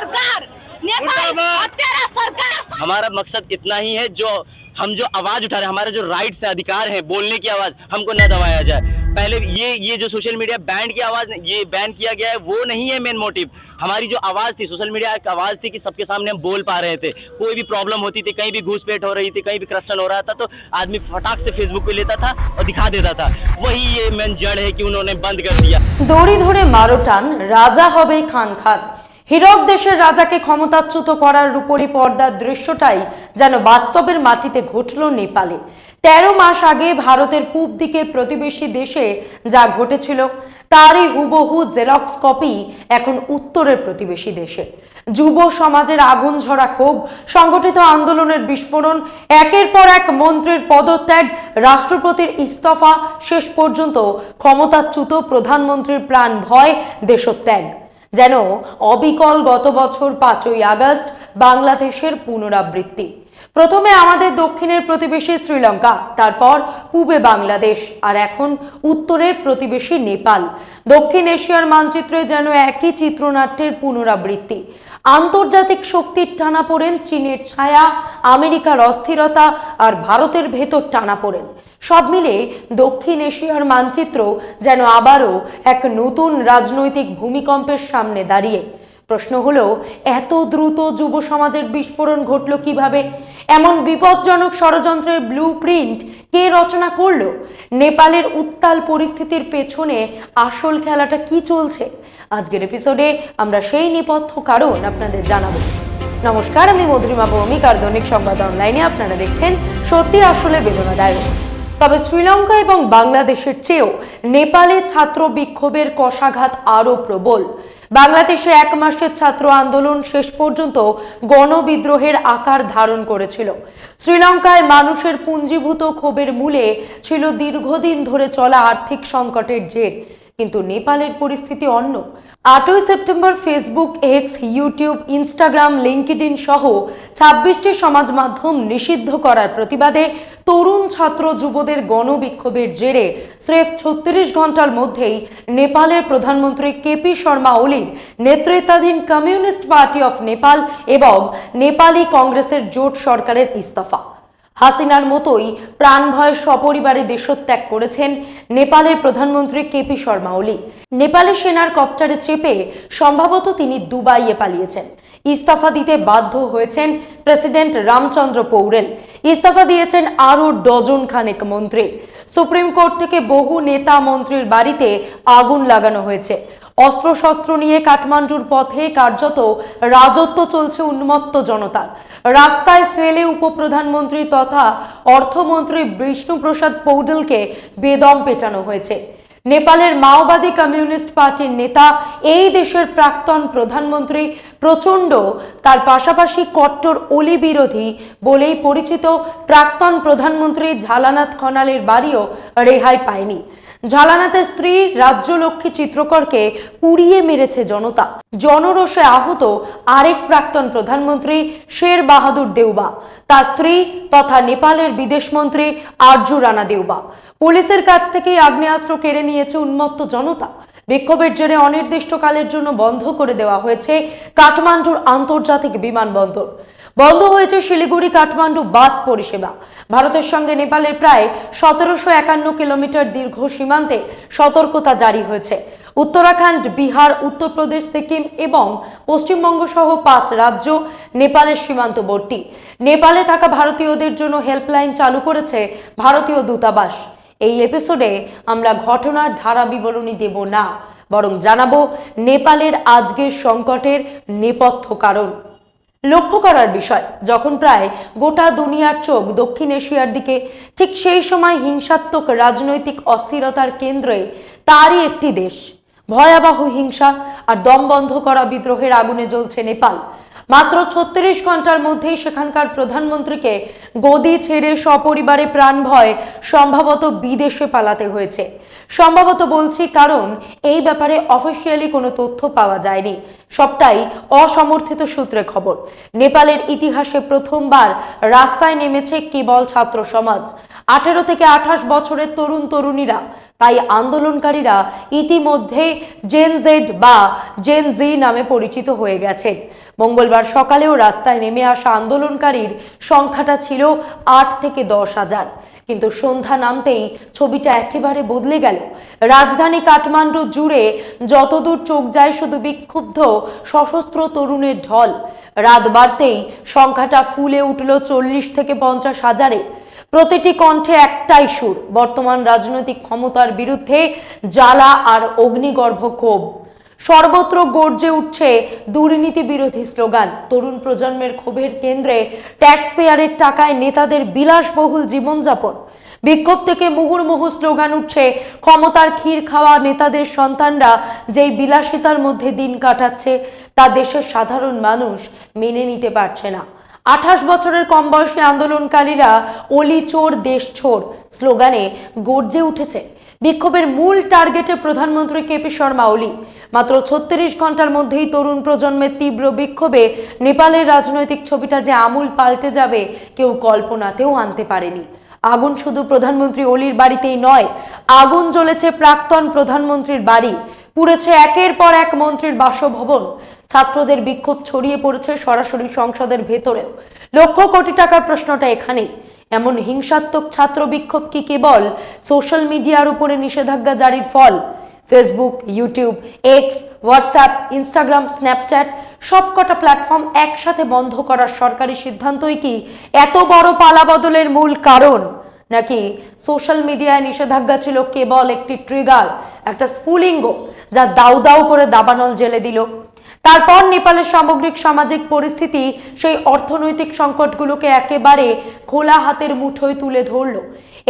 सरकार सरकार हमारा मकसद इतना ही है जो हम जो आवाज़ उठा रहे हैं हमारे जो राइट्स है अधिकार है बोलने की आवाज़ हमको न दबाया जाए। पहले ये ये जो सोशल मीडिया बैंड की आवाज़ ये बैन किया गया है वो नहीं है मेन मोटिव हमारी जो आवाज़ थी सोशल मीडिया की आवाज़ थी कि सबके सामने हम बोल पा रहे थे। कोई भी प्रॉब्लम होती थी कहीं भी घुसपैठ हो रही थी कहीं भी करप्शन हो रहा था तो आदमी फटाक से फेसबुक पे लेता था और दिखा देता था। वही ये मेन जड़ है की उन्होंने बंद कर दिया। दौड़ी धोरे मारो टान राजा हो खान खान। হীরক দেশের রাজাকে ক্ষমতাচ্যুত করার রূপরি পর্দার দৃশ্যটাই যেন বাস্তবের মাটিতে ঘটল নেপালে। তেরো মাস আগে ভারতের পূব দিকের প্রতিবেশী দেশে যা ঘটেছিল, তারই হুবহু জেরক্স কপি এখন উত্তরের প্রতিবেশী দেশে। যুব সমাজের আগুন ঝরা ক্ষোভ, সংগঠিত আন্দোলনের বিস্ফোরণ, একের পর এক মন্ত্রীর পদত্যাগ, রাষ্ট্রপতির ইস্তফা, শেষ পর্যন্ত ক্ষমতাচ্যুত প্রধানমন্ত্রীর প্রাণ ভয়, দেশত্যাগ। যেন অবিকল গত বছর পাঁচই আগস্ট বাংলাদেশের পুনরাবৃত্তি। প্রথমে আমাদের দক্ষিণের প্রতিবেশী শ্রীলঙ্কা, তারপর পূবে বাংলাদেশ আর এখন উত্তরের প্রতিবেশী নেপাল। দক্ষিণ এশিয়ার মানচিত্রে যেন একই চিত্রনাট্যের পুনরাবৃত্তি। আন্তর্জাতিক শক্তির টানা পড়েন চীনের ছায়া, আমেরিকার অস্থিরতা আর ভারতের ভেতর টানাপোড়েন সব মিলে দক্ষিণ এশিয়ার মানচিত্র যেন আবারও এক নতুন রাজনৈতিক ভূমিকম্পের সামনে দাঁড়িয়ে। প্রশ্ন হলো, এত দ্রুত যুব সমাজের বিস্ফোরণ ঘটল কীভাবে? এমন বিপজ্জনক ষড়যন্ত্রের ব্লু প্রিন্ট কে রচনা করল? নেপালের উত্তাল পরিস্থিতির পেছনে আসল খেলাটা কি চলছে? আজকের এপিসোডে আমরা সেই নেপথ্য কারণ আপনাদের জানাব। নমস্কার, আমি মধুরিমা ভৌমিক। আর দৈনিক সংবাদ অনলাইনে আপনারা দেখছেন সত্যি আসলে বেদনাদায়ক তবে শ্রীলঙ্কা এবং বাংলাদেশের চেয়েও নেপালে ছাত্র বিক্ষোভের কষাঘাত আরও প্রবল। বাংলাদেশে এক মাসের ছাত্র আন্দোলন শেষ পর্যন্ত গণবিদ্রোহের আকার ধারণ করেছিল। শ্রীলঙ্কায় মানুষের পুঞ্জীভূত ক্ষোভের মূলে ছিল দীর্ঘদিন ধরে চলা আর্থিক সংকটের জের। কিন্তু নেপালের পরিস্থিতি অন্য। আটই September Facebook X YouTube Instagram LinkedIn সহ ছাব্বিশটি সমাজ মাধ্যম নিষিদ্ধ করার প্রতিবাদে তরুণ ছাত্র যুবদের গণবিক্ষোভের জেরে স্রেফ ছত্রিশ ঘণ্টার মধ্যেই নেপালের প্রধানমন্ত্রী কেপি শর্মা ওলির নেতৃত্বাধীন কমিউনিস্ট পার্টি অফ নেপাল এবং নেপালি কংগ্রেসের জোট সরকারের ইস্তফা। হাসিনার মতোই প্রাণভয় সপরিবারে দেশত্যাগ করেছেন নেপালের প্রধানমন্ত্রী কেপি শর্মা ওলি। নেপালের সেনার কপ্টারে চেপে সম্ভবত তিনি দুবাইয়ে পালিয়েছেন। ইস্তফা দিতে বাধ্য হয়েছেন প্রেসিডেন্ট রামচন্দ্র পৌরেল ইস্তফা দিয়েছেন আরও ডজন খানেক মন্ত্রী। সুপ্রিম কোর্ট থেকে বহু নেতা মন্ত্রীর বাড়িতে আগুন লাগানো হয়েছে। অস্ত্রশস্ত্র নিয়ে কাঠমান্ডুর পথে কার্যত রাজত্ব চলছে উন্মত্ত জনতার। রাস্তায় ফেলে উপপ্রধানমন্ত্রী তথা অর্থমন্ত্রী বিষ্ণুপ্রসাদ পৌডেলকে বেদম পেটানো হয়েছে। নেপালের মাওবাদী কমিউনিস্ট পার্টির নেতা, এই দেশের প্রাক্তন প্রধানমন্ত্রী প্রচণ্ড, তার পাশাপাশি কট্টর অলি বিরোধী বলেই পরিচিত প্রাক্তন প্রধানমন্ত্রী ঝালানাথ খনালের বাড়িও রেহাই পায়নি। ঝালানাথের স্ত্রী রাজ্যলক্ষ্মী চিত্রকরকে পুড়িয়ে মেরেছে জনতা। জনরোষে আহত আরেক প্রাক্তন প্রধানমন্ত্রী শের বাহাদুর দেউবা। তার স্ত্রী তথা নেপালের বিদেশমন্ত্রী আরজু রানা দেউবা। পুলিশের কাছ থেকেই আগ্নেয়াস্ত্র কেড়ে নিয়েছে উন্মত্ত জনতা। বিক্ষোভের জেরে অনির্দিষ্টকালের জন্য বন্ধ করে দেওয়া হয়েছে কাঠমান্ডুর আন্তর্জাতিক বিমানবন্দর। বন্ধ হয়েছে শিলিগুড়ি কাঠমান্ডু বাস পরিষেবা। ভারতের সঙ্গে নেপালের প্রায় সতেরোশো একান্ন কিলোমিটার দীর্ঘ সীমান্তে সতর্কতা জারি হয়েছে। উত্তরাখণ্ড, বিহার, উত্তরপ্রদেশ, সিকিম এবং পশ্চিমবঙ্গ সহ পাঁচ রাজ্য নেপালের সীমান্তবর্তী। নেপালে থাকা ভারতীয়দের জন্য হেল্পলাইন চালু করেছে ভারতীয় দূতাবাস। এই এপিসোডে আমরা ঘটনার ধারা বিবরণী দেব না, বরং জানাব নেপালের আজকের সংকটের নেপথ্য কারণ। লক্ষ্য করার বিষয়, যখন প্রায় গোটা দুনিয়ার চোখ দক্ষিণ এশিয়ার দিকে, ঠিক সেই সময় হিংসাত্মক রাজনৈতিক অস্থিরতার কেন্দ্রে তারই একটি দেশ। ভয়াবহ হিংসা আর দম বন্ধ করা বিদ্রোহের আগুনে জ্বলছে নেপাল। মাত্র ছত্রিশ ঘণ্টার মধ্যেই সেখানকার প্রধানমন্ত্রীকে গদি ছেড়ে সপরিবারে প্রাণ ভয় সম্ভবত বিদেশে পালাতে হয়েছে। সম্ভবত বলছি কারণ এই ব্যাপারে অফিসিয়ালি কোনো তথ্য পাওয়া যায়নি। সবটাই অসমর্থিত সূত্রে খবর। নেপালের ইতিহাসে প্রথমবার রাস্তায় নেমেছে কেবল ছাত্র সমাজ। আঠেরো থেকে আঠাশ বছরের তরুণ তরুণীরা, তাই আন্দোলনকারীরা ইতিমধ্যে জেন জেড বা জেন জি নামে পরিচিত হয়ে গেছে মঙ্গলবার সকালেও রাস্তায় নেমে আসা আন্দোলনকারীর সংখ্যাটা ছিল আট থেকে দশ হাজার। কিন্তু সন্ধ্যা নামতেই ছবিটা একেবারে বদলে গেল। রাজধানী কাঠমান্ডু জুড়ে যতদূর চোখ যায় শুধু বিক্ষুব্ধ, সশস্ত্র তরুণের ঢল। রাত বাড়তেই সংখ্যাটা ফুলে উঠল চল্লিশ থেকে পঞ্চাশ হাজারে। প্রতিটি কণ্ঠে একটাই সুর। বর্তমান রাজনৈতিক ক্ষমতার বিরুদ্ধে জ্বালা আর অগ্নিগর্ভ ক্ষোভ। সর্বত্র গর্জে উঠছে দুর্নীতি বিরোধী স্লোগান। তরুণ প্রজন্মের ক্ষোভের কেন্দ্রে ট্যাক্স পেয়ারের টাকায় নেতাদের বিলাসবহুল জীবনযাপন। বিক্ষোভ থেকে মুহুর্মুহু স্লোগান উঠছে, ক্ষমতার ক্ষীর খাওয়া নেতাদের সন্তানরা যেই বিলাসিতার মধ্যে দিন কাটাচ্ছে, তা দেশের সাধারণ মানুষ মেনে নিতে পারছে না। আঠাশ বছরের কম বয়সী আন্দোলনকারীরা অলি চোর, দেশ ছোড় স্লোগানে গর্জে উঠেছে। বিক্ষোভের মূল টার্গেটে প্রধানমন্ত্রী কেপি শর্মা ওলি। মাত্র ছত্রিশ ঘণ্টার মধ্যেই তরুণ প্রজন্মের তীব্র বিক্ষোভে নেপালের রাজনৈতিক ছবিটা যে আমূল পাল্টে যাবে, কেউ কল্পনাতেও আনতে পারেনি। আগুন শুধু প্রধানমন্ত্রী অলির বাড়িতেই নয়, আগুন জ্বলেছে প্রাক্তন প্রধানমন্ত্রীর বাড়ি। পুড়েছে একের পর এক মন্ত্রীর বাসভবন। ছাত্রদের বিক্ষোভ ছড়িয়ে পড়েছে সরাসরি সংসদের ভেতরেও। লক্ষ কোটি টাকার প্রশ্নটা এখানেই। এমন হিংসাত্মক ছাত্র বিক্ষোভ কি কেবল সোশ্যাল মিডিয়ার উপরে নিষেধাজ্ঞা জারির ফল? Facebook YouTube X WhatsApp Instagram Snapchat সবকটা প্ল্যাটফর্ম একসাথে বন্ধ করার সরকারি সিদ্ধান্তই কি এত বড় পালাবদলের মূল কারণ? নাকি সোশ্যাল মিডিয়ায় নিষেধাজ্ঞা ছিল কেবল একটি ট্রিগার একটা স্ফুলিঙ্গ যা দাউ দাউ করে দাবানল জেলে দিল? তারপর নেপালের সামগ্রিক সামাজিক পরিস্থিতি সেই অর্থনৈতিক সংকটগুলোকে একেবারে খোলা হাতের মুঠোয় তুলে ধরল।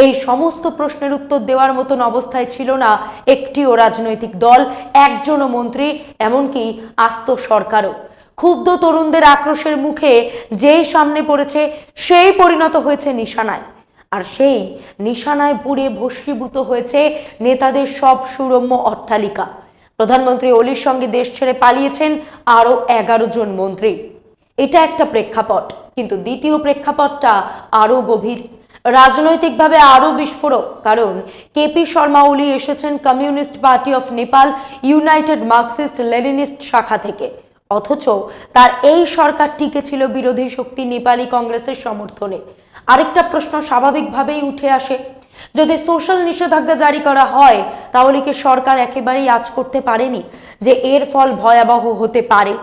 এই সমস্ত প্রশ্নের উত্তর দেওয়ার মতন অবস্থায় ছিল না একটিও রাজনৈতিক দল, একজনও মন্ত্রী, এমনকি আস্ত সরকারও। ক্ষুব্ধ তরুণদের আক্রোশের মুখে যেই সামনে পড়েছে, সেই পরিণত হয়েছে নিশানায়। আর সেই নিশানায় পুড়ে ভস্মীভূত হয়েছে নেতাদের সব সুরম্য অট্টালিকা। প্রধানমন্ত্রী অলির সঙ্গে দেশ ছেড়ে পালিয়েছেন আরও এগারো জন মন্ত্রী। এটা একটা প্রেক্ষাপট, কিন্তু দ্বিতীয় প্রেক্ষাপটটা আরও গভীর। রাজনৈতিকভাবে আরও বিস্ফোরক, কারণ কেপি শর্মা ওলি এসেছেন communist party of Nepal united Marxist Leninist শাখা থেকে। অথচ তার এই সরকার টিকে ছিল বিরোধী শক্তি নেপালি কংগ্রেসের সমর্থনে। আরেকটা প্রশ্ন স্বাভাবিকভাবেই উঠে আসে যদি সোশ্যাল নিষেধাজ্ঞা জারি করা হয়, তাহলে কি সরকার একেবারেই আজ করতে পারেনি যে এর ফল ভয়াবহ হতে পারে?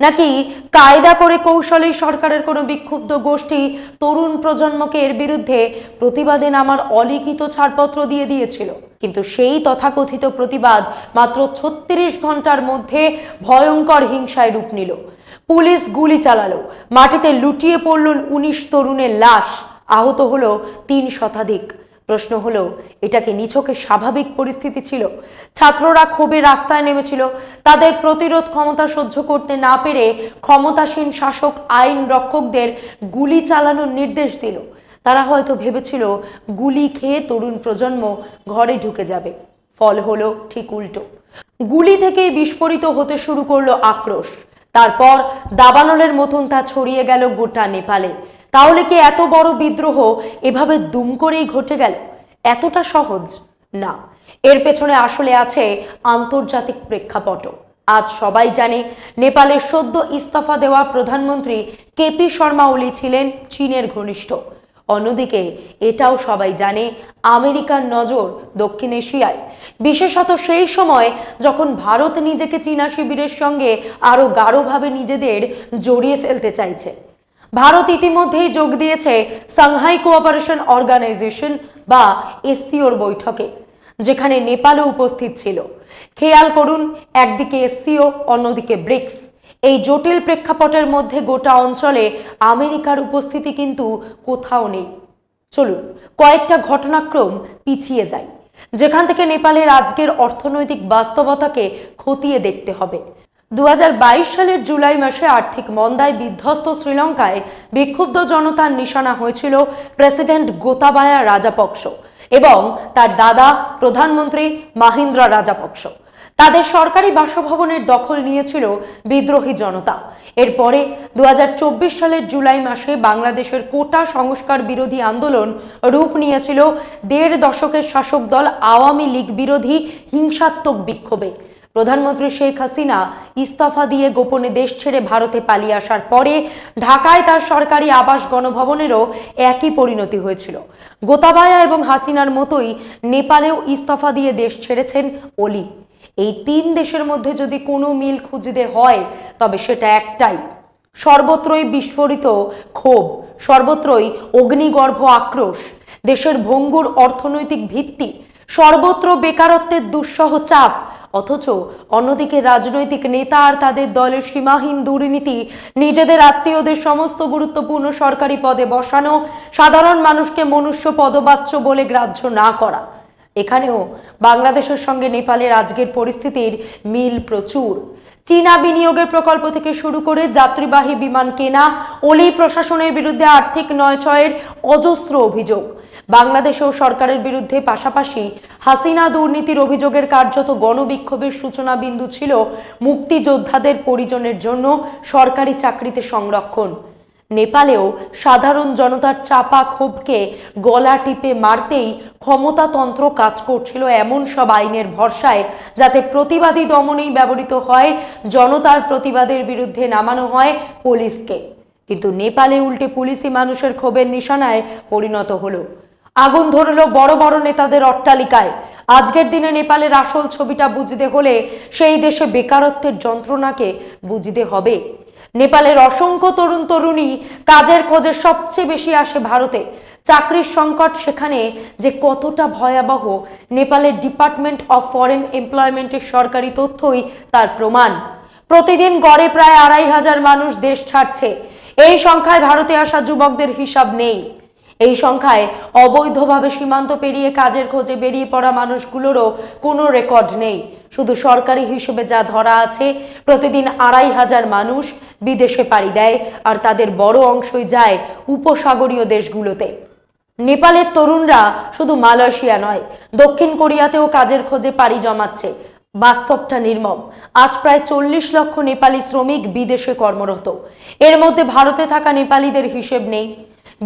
নাকি কায়দা করে কৌশলে সরকারের কোনো বিক্ষুব্ধ গোষ্ঠী তরুণ প্রজন্মকে এর বিরুদ্ধে প্রতিবাদে নামার অলিখিত ছাড়পত্র দিয়ে দিয়েছিল? কিন্তু সেই তথাকথিত প্রতিবাদ মাত্র ছত্রিশ ঘণ্টার মধ্যে ভয়ঙ্কর হিংসায় রূপ নিল। পুলিশ গুলি চালালো, মাটিতে লুটিয়ে পড়ল উনিশ তরুণের লাশ, আহত হলো তিন শতাধিক। প্রশ্ন হলো এটাকে নিছকে স্বাভাবিক পরিস্থিতি ছিল। ছাত্ররা ক্ষোভে রাস্তায় নেমেছিল। তাদের প্রতিরোধ ক্ষমতা সহ্য করতে না পেরে ক্ষমতাসীন শাসক, আইন রক্ষকদের গুলি চালানোর নির্দেশ দিল। তারা হয়তো ভেবেছিল, গুলি খেয়ে তরুণ প্রজন্ম ঘরে ঢুকে যাবে। ফল হলো ঠিক উল্টো। গুলি থেকেই বিস্ফোরিত হতে শুরু করল আক্রোশ। তারপর দাবানলের মতন তা ছড়িয়ে গেল গোটা নেপালে। তাহলে কি এত বড় বিদ্রোহ এভাবে দুম করেই ঘটে গেল? এতটা সহজ? না। এর পেছনে আসলে আছে আন্তর্জাতিক প্রেক্ষাপট। আজ সবাই জানে নেপালের সদ্য ইস্তফা দেওয়া প্রধানমন্ত্রী কেপি শর্মা ওলি ছিলেন চীনের ঘনিষ্ঠ। অন্যদিকে এটাও সবাই জানে আমেরিকার নজর দক্ষিণ এশিয়ায়। বিশেষত সেই সময় যখন ভারত নিজেকে চীনা শিবিরের সঙ্গে আরও গাঢ়ভাবে নিজেদের জড়িয়ে ফেলতে চাইছে। ভারত ইতিমধ্যেই যোগ দিয়েছে সাংহাই কোঅপারেশন অর্গানাইজেশন বা এসসিওর বৈঠকে, যেখানে নেপালও উপস্থিত ছিল। খেয়াল করুন, একদিকে এসসিও, অন্যদিকে ব্রিক্স। এই জটিল প্রেক্ষাপটের মধ্যে গোটা অঞ্চলে আমেরিকার উপস্থিতি কিন্তু কোথাও নেই। চলুন, কয়েকটা ঘটনাক্রম পিছিয়ে যাই, যেখান থেকে নেপালের আজকের অর্থনৈতিক বাস্তবতাকে খতিয়ে দেখতে হবে। দু হাজার বাইশ সালের জুলাই মাসে আর্থিক মন্দায় বিধ্বস্ত শ্রীলঙ্কায় বিক্ষুব্ধ জনতার নিশানা হয়েছিল প্রেসিডেন্ট গোতাবায়া রাজাপক্ষ এবং তার দাদা প্রধানমন্ত্রী মাহিন্দ্রা রাজাপক্ষ। তাদের সরকারি বাসভবনের দখল নিয়েছিল বিদ্রোহী জনতা। এরপরে দু হাজার চব্বিশ সালের জুলাই মাসে বাংলাদেশের কোটা সংস্কার বিরোধী আন্দোলন রূপ নিয়েছিল দেড় দশকের শাসক দল আওয়ামী লীগ বিরোধী হিংসাত্মক বিক্ষোভে। প্রধানমন্ত্রী শেখ হাসিনা ইস্তফা দিয়ে গোপনে দেশ ছেড়ে ভারতে পালিয়ে আসার পরে ঢাকায় তার সরকারি আবাস গণভবনেরও একই পরিণতি হয়েছিল। গোতাবায়া এবং হাসিনার মতোই নেপালেও ইস্তফা দিয়ে দেশ ছেড়েছেন অলি। এই তিন দেশের মধ্যে যদি কোনো মিল খুঁজতে হয়, তবে সেটা একটাই। সর্বত্রই বিস্ফোরিত ক্ষোভ, সর্বত্রই অগ্নিগর্ভ আক্রোশ, দেশের ভঙ্গুর অর্থনৈতিক ভিত্তি সর্বত্র বেকারত্বের দুঃসহ চাপ। অথচ অন্যদিকে রাজনৈতিক নেতা আর তাদের দলের সীমাহীন দুর্নীতি, নিজেদের আত্মীয়দের সমস্ত গুরুত্বপূর্ণ সরকারি পদে বসানো, সাধারণ মানুষকে মনুষ্য পদবাচ্য বলে গ্রাহ্য না করা। এখানেও বাংলাদেশের সঙ্গে নেপালের আজকের পরিস্থিতির মিল প্রচুর। চীনা বিনিয়োগের প্রকল্প থেকে শুরু করে যাত্রীবাহী বিমান কেনা, অলি প্রশাসনের বিরুদ্ধে আর্থিক নয়ছয়ের অজস্র অভিযোগ। বাংলাদেশেও সরকারের বিরুদ্ধে পাশাপাশি হাসিনা দুর্নীতির অভিযোগের কার্যত গণবিক্ষোভের সূচনা বিন্দু ছিল মুক্তিযোদ্ধাদের পরিজনের জন্য সরকারি চাকরিতে সংরক্ষণ। নেপালেও সাধারণ জনতার চাপা ক্ষোভকে গলা টিপে মারতেই ক্ষমতাতন্ত্র কাজ করছিল এমন সব আইনের ভরসায়, যাতে প্রতিবাদী দমনেই ব্যবহৃত হয়, জনতার প্রতিবাদের বিরুদ্ধে নামানো হয় পুলিশকে। কিন্তু নেপালে উল্টে পুলিশই মানুষের ক্ষোভের নিশানায় পরিণত হলো। আগুন ধরলো বড় বড় নেতাদের অট্টালিকায়। আজকের দিনে নেপালের আসল ছবিটা বুঝতে হলে সেই দেশে বেকারত্বের যন্ত্রণাকে বুঝতে হবে। নেপালের অসংখ্য তরুণ তরুণী কাজের খোঁজে সবচেয়ে বেশি আসে ভারতে। চাকরির সংকট সেখানে যে কতটা ভয়াবহ, নেপালের ডিপার্টমেন্ট অফ ফরেন এমপ্লয়মেন্টের সরকারি তথ্যই তার প্রমাণ। প্রতিদিন গড়ে প্রায় আড়াই হাজার মানুষ দেশ ছাড়ছে। এই সংখ্যায় ভারতে আসা যুবকদের হিসাব নেই। এই সংখ্যায় অবৈধভাবে সীমান্ত পেরিয়ে কাজের খোঁজে বেরিয়ে পড়া মানুষগুলোরও কোনো রেকর্ড নেই। শুধু সরকারি হিসেবে যা ধরা আছে, প্রতিদিন আড়াই হাজার মানুষ বিদেশে পাড়ি দেয় আর তাদের বড় অংশই যায় উপসাগরীয় দেশগুলোতে। নেপালের তরুণরা শুধু মালয়েশিয়া নয়, দক্ষিণ কোরিয়াতেও কাজের খোঁজে পাড়ি জমাচ্ছে। বাস্তবটা নির্মম। আজ প্রায় চল্লিশ লক্ষ নেপালি শ্রমিক বিদেশে কর্মরত। এর মধ্যে ভারতে থাকা নেপালিদের হিসেব নেই।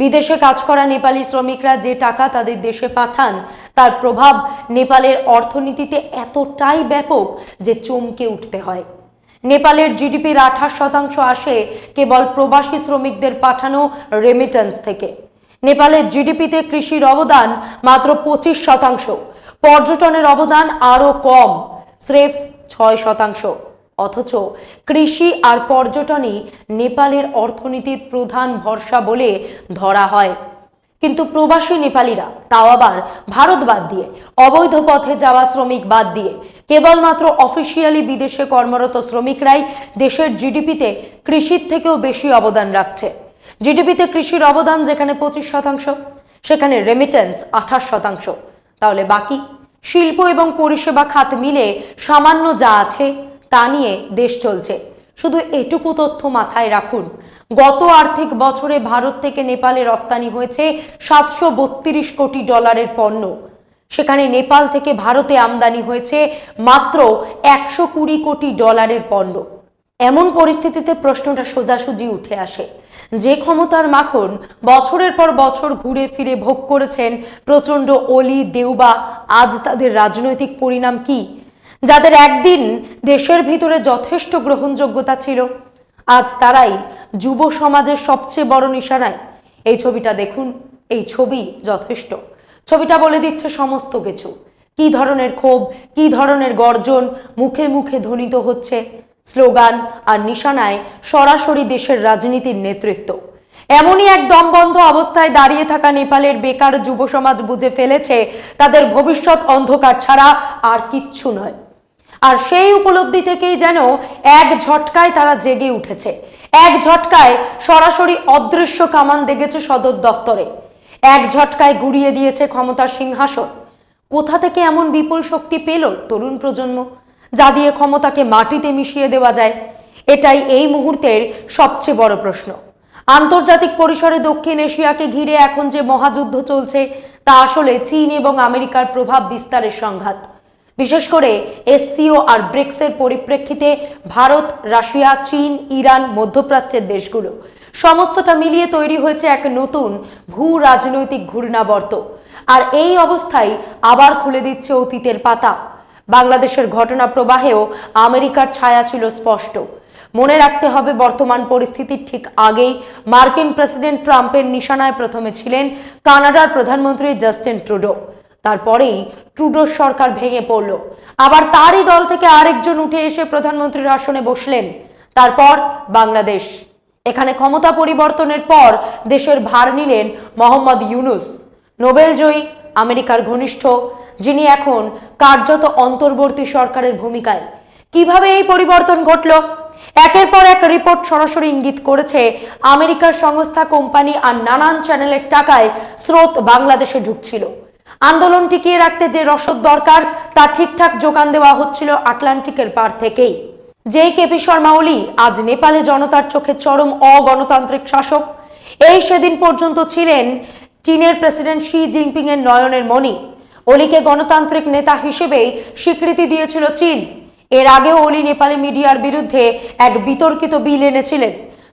বিদেশে কাজ করা নেপালি শ্রমিকরা যে টাকা তাদের দেশে পাঠান, তার প্রভাব নেপালের অর্থনীতিতে এতটাই ব্যাপক যে চমকে উঠতে হয়। নেপালের জিডিপির আঠাশ শতাংশ আসে কেবল প্রবাসী শ্রমিকদের পাঠানো রেমিটেন্স থেকে। নেপালের জিডিপিতে কৃষির অবদান মাত্র পঁচিশ শতাংশ, পর্যটনের অবদান আরও কম, স্রেফ ছয় শতাংশ। অথচ কৃষি আর পর্যটনই নেপালের অর্থনীতির প্রধান ভরসা বলে ধরা হয়। কিন্তু প্রবাসী নেপালিরা তাও আবার ভারত বাদ দিয়ে, অবৈধ পথে যাওয়া শ্রমিক বাদ দিয়ে, কেবলমাত্র অফিসিয়ালি বিদেশে কর্মরত শ্রমিকরাই দেশের জিডিপিতে কৃষির থেকেও বেশি অবদান রাখছে। জিডিপিতে কৃষির অবদান যেখানে পঁচিশ শতাংশ, সেখানে রেমিটেন্স আঠাশ শতাংশ। তাহলে বাকি? শিল্প এবং পরিষেবা খাত মিলে সামান্য যা আছে তা নিয়ে দেশ চলছে। শুধু এটুকু তথ্য মাথায় রাখুন। গত আর্থিক বছরে ভারত থেকে নেপালে রফতানি হয়েছে সাতশো বত্রিশ কোটি ডলারের পণ্য। সেখানে নেপাল থেকে ভারতে আমদানি হয়েছে মাত্র একশো কুড়ি কোটি ডলারের পণ্য। এমন পরিস্থিতিতে প্রশ্নটা সোজাসুজি উঠে আসে। যে ক্ষমতার মাখন বছরের পর বছর ঘুরে ফিরে ভোগ করেছেন প্রচণ্ড অলি, দেউবা, আজ তাদের রাজনৈতিক পরিণাম কি? যাদের একদিন দেশের ভিতরে যথেষ্ট গ্রহণযোগ্যতা ছিল, আজ তারাই যুব সমাজের সবচেয়ে বড় নিশানায়। এই ছবিটা দেখুন, এই ছবি যথেষ্ট। ছবিটা বলে দিচ্ছে সমস্ত কিছু। কি ধরনের ক্ষোভ, কি ধরনের গর্জন মুখে মুখে ধ্বনিত হচ্ছে স্লোগান আর নিশানায় সরাসরি দেশের রাজনীতির নেতৃত্ব। এমনই এক দমবন্ধ অবস্থায় দাঁড়িয়ে থাকা নেপালের বেকার যুব সমাজ বুঝে ফেলেছে, তাদের ভবিষ্যৎ অন্ধকার ছাড়া আর কিচ্ছু নয়। আর সেই উপলব্ধি থেকেই যেন এক ঝটকায় তারা জেগে উঠেছে। এক ঝটকায় সরাসরি অদৃশ্য কামান দেখেছে সদর দপ্তরে এক ঝটকায় গুড়িয়ে দিয়েছে ক্ষমতার সিংহাসন। কোথা থেকে এমন বিপুল শক্তি পেল তরুণ প্রজন্ম? যা দিয়ে ক্ষমতাকে মাটিতে মিশিয়ে দেওয়া যায়। এটাই এই মুহূর্তের সবচেয়ে বড় প্রশ্ন। আন্তর্জাতিক পরিসরে দক্ষিণ এশিয়াকে ঘিরে এখন যে মহাযুদ্ধ চলছে, তা আসলে চীন এবং আমেরিকার প্রভাব বিস্তারের সংঘাত। বিশেষ করে এসসিও আর ব্রিক্সের পরিপ্রেক্ষিতে ভারত, রাশিয়া, চীন, ইরান, মধ্যপ্রাচ্যের দেশগুলো। সমস্তটা মিলিয়ে তৈরি হয়েছে এক নতুন ভূ রাজনৈতিক ঘূর্ণাবর্ত। আর এই অবস্থায় আবার খুলে দিচ্ছে অতীতের পাতা। বাংলাদেশের ঘটনা প্রবাহেও আমেরিকার ছায়া ছিল স্পষ্ট। মনে রাখতে হবে বর্তমান পরিস্থিতির ঠিক আগেই মার্কিন প্রেসিডেন্ট ট্রাম্পের নিশানায় প্রথমে ছিলেন কানাডার প্রধানমন্ত্রী জাস্টিন ট্রুডো। তারপরেই ট্রুডোর সরকার ভেঙে পড়ল। আবার তারই দল থেকে আরেকজন উঠে এসে প্রধানমন্ত্রীর আসনে বসলেন। তারপর বাংলাদেশ। এখানে ক্ষমতা পরিবর্তনের পর দেশের ভার নিলেন মোহাম্মদ ইউনুস। নোবেলজয়ী আমেরিকার ঘনিষ্ঠ, যিনি এখন কার্যত অন্তর্বর্তী সরকারের ভূমিকায়। কীভাবে এই পরিবর্তন ঘটল? একের পর এক রিপোর্ট সরাসরি ইঙ্গিত করেছে আমেরিকার সংস্থা কোম্পানি আর নানান চ্যানেলের টাকায় স্রোত বাংলাদেশে ঢুকছিল। আন্দোলন টিকিয়ে রাখতে যে রসদ দরকার, তা ঠিকঠাক যোগান দেওয়া হচ্ছিল আটলান্টিকের পার থেকেই। যেই কেপি শর্মা ওলি আজ নেপালে জনতার চোখে চরম অগণতান্ত্রিক শাসক, এই সেদিন পর্যন্ত ছিলেন চীনের প্রেসিডেন্ট শি জিনপিং এর নয়নের মণি। অলিকে গণতান্ত্রিক নেতা হিসেবেই স্বীকৃতি দিয়েছিল চীন। এর আগেও অলি নেপালি মিডিয়ার বিরুদ্ধে এক বিতর্কিত বিল এনেছিলেন।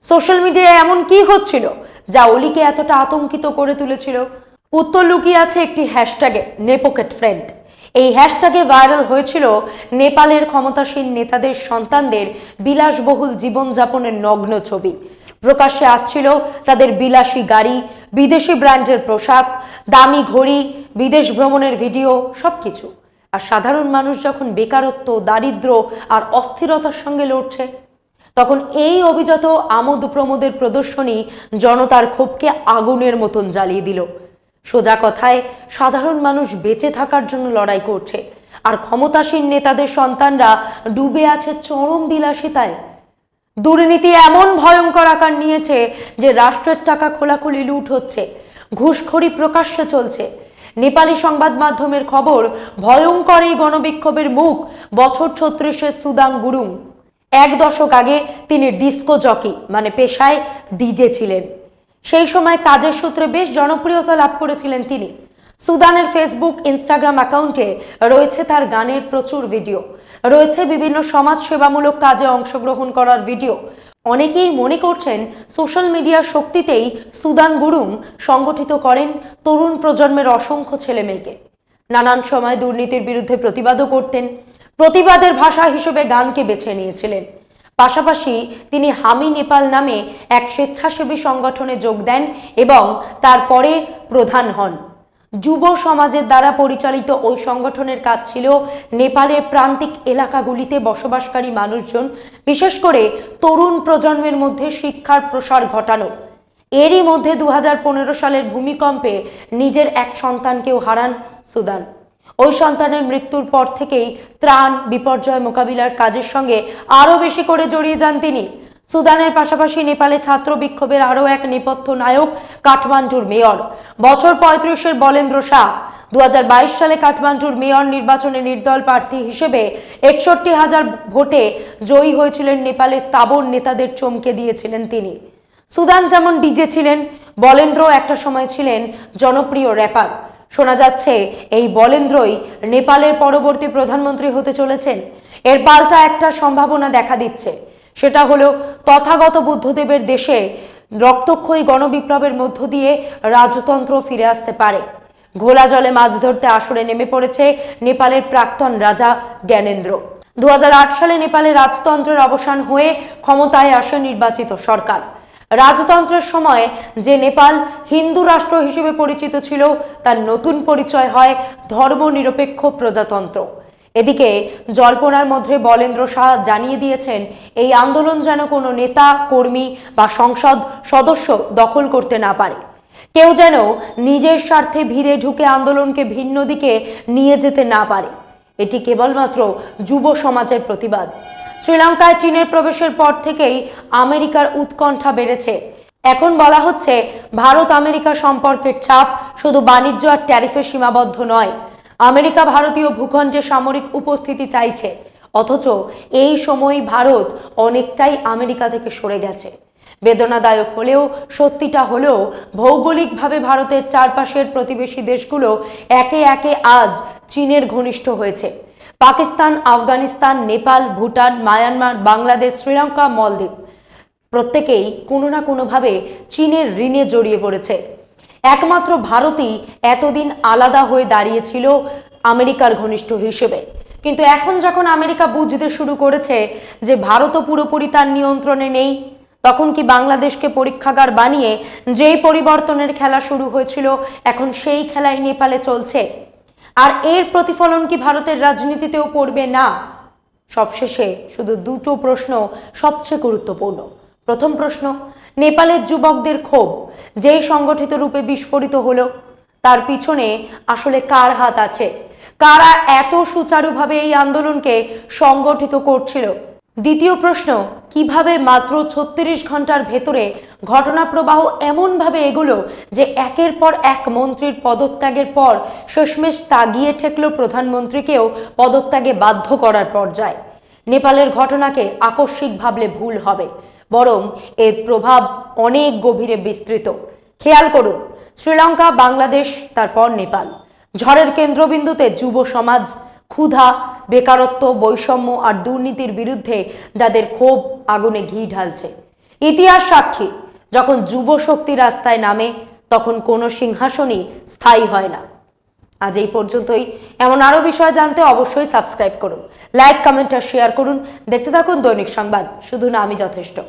সোশ্যাল মিডিয়ায় এমন কি হচ্ছিল, যা অলিকে এতটা আতঙ্কিত করে তুলেছিল? উত্তর লুকিয়ে আছে একটি হ্যাশট্যাগে, নেপোকেট ফ্রেন্ড। এই হ্যাশট্যাগে ভাইরাল হয়েছিল নেপালের ক্ষমতাসীন নেতাদের সন্তানদের বিলাসবহুল জীবনযাপনের নগ্ন ছবি। প্রকাশ্যে আসছিল তাদের বিলাসী গাড়ি, বিদেশি ব্র্যান্ডের পোশাক, দামি ঘড়ি, বিদেশ ভ্রমণের ভিডিও, সবকিছু। আর সাধারণ মানুষ যখন বেকারত্ব, দারিদ্র আর অস্থিরতার সঙ্গে লড়ছে, তখন এই অভিজাত আমোদ প্রমোদের প্রদর্শনী জনতার ক্ষোভকে আগুনের মতন জ্বালিয়ে দিল। সোজা কথায়, সাধারণ মানুষ বেঁচে থাকার জন্য লড়াই করছে। আর ক্ষমতাসীন নেতাদের সন্তানরা ডুবে আছে চরম বিলাসিতায়। দুর্নীতি এমন ভয়ঙ্কর আকার নিয়েছে যে রাষ্ট্রের টাকা খোলাখুলি লুট হচ্ছে। ঘুষখড়ি প্রকাশ্যে চলছে। নেপালি সংবাদ মাধ্যমের খবর, ভয়ঙ্কর এই গণবিক্ষোভের মুখ বছর ছত্রিশের সুদাং গুরুং। এক দশক আগে তিনি ডিস্কো জকি মানে পেশায় ডিজে ছিলেন। সেই সময় কাজের সূত্রে বেশ জনপ্রিয়তা লাভ করেছিলেন তিনি। সুদানের ফেসবুক ইনস্টাগ্রাম অ্যাকাউন্টে রয়েছে তার গানের প্রচুর ভিডিও রয়েছে বিভিন্ন সমাজ সেবামূলক কাজে অংশগ্রহণ করার ভিডিও অনেকেই মনে করছেন সোশ্যাল মিডিয়ার শক্তিতেই সুদান গুরুং সংগঠিত করেন তরুণ প্রজন্মের অসংখ্য ছেলে মেয়েকে নানান সময় দুর্নীতির বিরুদ্ধে প্রতিবাদও করতেন। প্রতিবাদের ভাষা হিসেবে গানকে বেছে নিয়েছিলেন। পাশাপাশি তিনি হামি নেপাল নামে এক স্বেচ্ছাসেবী সংগঠনে যোগ দেন এবং তারপরে প্রধান হন। যুব সমাজের দ্বারা পরিচালিত ওই সংগঠনের কাজ ছিল নেপালের প্রান্তিক এলাকাগুলিতে বসবাসকারী মানুষজন, বিশেষ করে তরুণ প্রজন্মের মধ্যে শিক্ষার প্রসার ঘটানো। এরই মধ্যে দু হাজার পনেরো সালের ভূমিকম্পে নিজের এক সন্তানকেও হারান সুদান। ওই সন্তানের মৃত্যুর পর থেকেই ত্রাণ, বিপর্যয় মোকাবিলার কাজের সঙ্গে আরও বেশি করে জড়িয়ে যান তিনি। সুদানের পাশাপাশি নেপালে ছাত্র বিক্ষোভের আরও এক নেপথ্য নায়ক কাঠমান্ডুর মেয়র। বছর পঁয়ত্রিশের বলেন্দ্র শাহ। দুহাজার বাইশ সালে কাঠমান্ডুর মেয়র নির্বাচনে নির্দল প্রার্থী হিসেবে একষট্টি হাজার ভোটে জয়ী হয়েছিলেন নেপালের তাবর নেতাদের চমকে দিয়েছিলেন তিনি। সুদান যেমন ডিজে ছিলেন বলেন্দ্র একটা সময় ছিলেন জনপ্রিয় র্যাপার শোনা যাচ্ছে, এই বলেন্দ্রই নেপালের পরবর্তী প্রধানমন্ত্রী হতে চলেছেন। এর পাল্টা একটা সম্ভাবনা দেখা দিচ্ছে। সেটা হলো, তথাগত বুদ্ধদেবের দেশে রক্তক্ষয়ী গণবিপ্লবের মধ্য দিয়ে রাজতন্ত্র ফিরে আসতে পারে। ঘোলা জলে মাছ ধরতে আসরে নেমে পড়েছে নেপালের প্রাক্তন রাজা জ্ঞানেন্দ্র। দু হাজার আট সালে নেপালে রাজতন্ত্রের অবসান হয়ে ক্ষমতায় আসে নির্বাচিত সরকার। রাজতন্ত্রের সময় যে নেপাল হিন্দু রাষ্ট্র হিসেবে পরিচিত ছিল, তার নতুন পরিচয় হয় ধর্মনিরপেক্ষ প্রজাতন্ত্র। এদিকে জল্পনার মধ্যে বলেন্দ্র শাহ জানিয়ে দিয়েছেন, এই আন্দোলন যেন কোনো নেতা, কর্মী বা সংসদ সদস্য দখল করতে না পারে। কেউ যেন নিজের স্বার্থে ভিড়ে ঢুকে আন্দোলনকে ভিন্ন দিকে নিয়ে যেতে না পারে। এটি কেবলমাত্র যুব সমাজের প্রতিবাদ। শ্রীলঙ্কায় চীনের প্রবেশের পর থেকেই আমেরিকার উৎকণ্ঠা বেড়েছে। এখন বলা হচ্ছে, ভারত আমেরিকা সম্পর্কের চাপ শুধু বাণিজ্য আর ট্যারিফে সীমাবদ্ধ নয়। আমেরিকা ভারতীয় ভূখণ্ডে সামরিক উপস্থিতি চাইছে। অথচ এই সময় ভারত অনেকটাই আমেরিকা থেকে সরে গেছে। বেদনাদায়ক হলেও, সত্যিটা হলেও, ভৌগোলিকভাবে ভারতের চারপাশের প্রতিবেশী দেশগুলো একে একে আজ চীনের ঘনিষ্ঠ হয়েছে। পাকিস্তান, আফগানিস্তান, নেপাল, ভুটান, মায়ানমার, বাংলাদেশ, শ্রীলঙ্কা, মলদ্বীপ। প্রত্যেকেই কোনো না কোনোভাবে চীনের ঋণে জড়িয়ে পড়েছে। একমাত্র ভারতই এতদিন আলাদা হয়ে দাঁড়িয়েছিল আমেরিকার ঘনিষ্ঠ হিসেবে। কিন্তু এখন যখন আমেরিকা বুঝতে শুরু করেছে যে ভারতও পুরোপুরি তার নিয়ন্ত্রণে নেই, তখন কি বাংলাদেশকে পরীক্ষাগার বানিয়ে যেই পরিবর্তনের খেলা শুরু হয়েছিল, এখন সেই খেলাই নেপালে চলছে? আর এর প্রতিফলন কি ভারতের রাজনীতিতেও পড়বে? না। সবশেষে শুধু দুটো প্রশ্ন সবচেয়ে গুরুত্বপূর্ণ। প্রথম প্রশ্ন, নেপালের যুবকদের ক্ষোভ যেই সংগঠিত রূপে বিস্ফোরিত হলো, তার পিছনে আসলে কার হাত আছে? কারা এত সুচারুভাবে এই আন্দোলনকে সংগঠিত করছিল? দ্বিতীয় প্রশ্ন, কীভাবে মাত্র ছত্রিশ ঘণ্টার ভেতরে ঘটনা প্রবাহ এমনভাবে এগুলো যে একের পর এক মন্ত্রীর পদত্যাগের পর শেষমেশ তাগিয়ে ঠেকল প্রধানমন্ত্রীকেও পদত্যাগে বাধ্য করার পর্যায়ে? নেপালের ঘটনাকে আকস্মিক ভাবলে ভুল হবে। বরং এর প্রভাব অনেক গভীরে বিস্তৃত। খেয়াল করুন, শ্রীলঙ্কা, বাংলাদেশ, তারপর নেপাল। ঝড়ের কেন্দ্রবিন্দুতে যুব সমাজ ক্ষুধা, বেকারত্ব, বৈষম্য আর দুর্নীতির বিরুদ্ধে যাদের ক্ষোভ আগুনে ঘি ঢালছে। ইতিহাস সাক্ষী, যখন যুব শক্তি রাস্তায় নামে, তখন কোনো সিংহাসনই স্থায়ী হয় না। আজ এই পর্যন্তই। এমন আরও বিষয় জানতে অবশ্যই সাবস্ক্রাইব করুন। লাইক, কমেন্ট আর শেয়ার করুন। দেখতে থাকুন দৈনিক সংবাদ। শুধু না, আমি যথেষ্ট।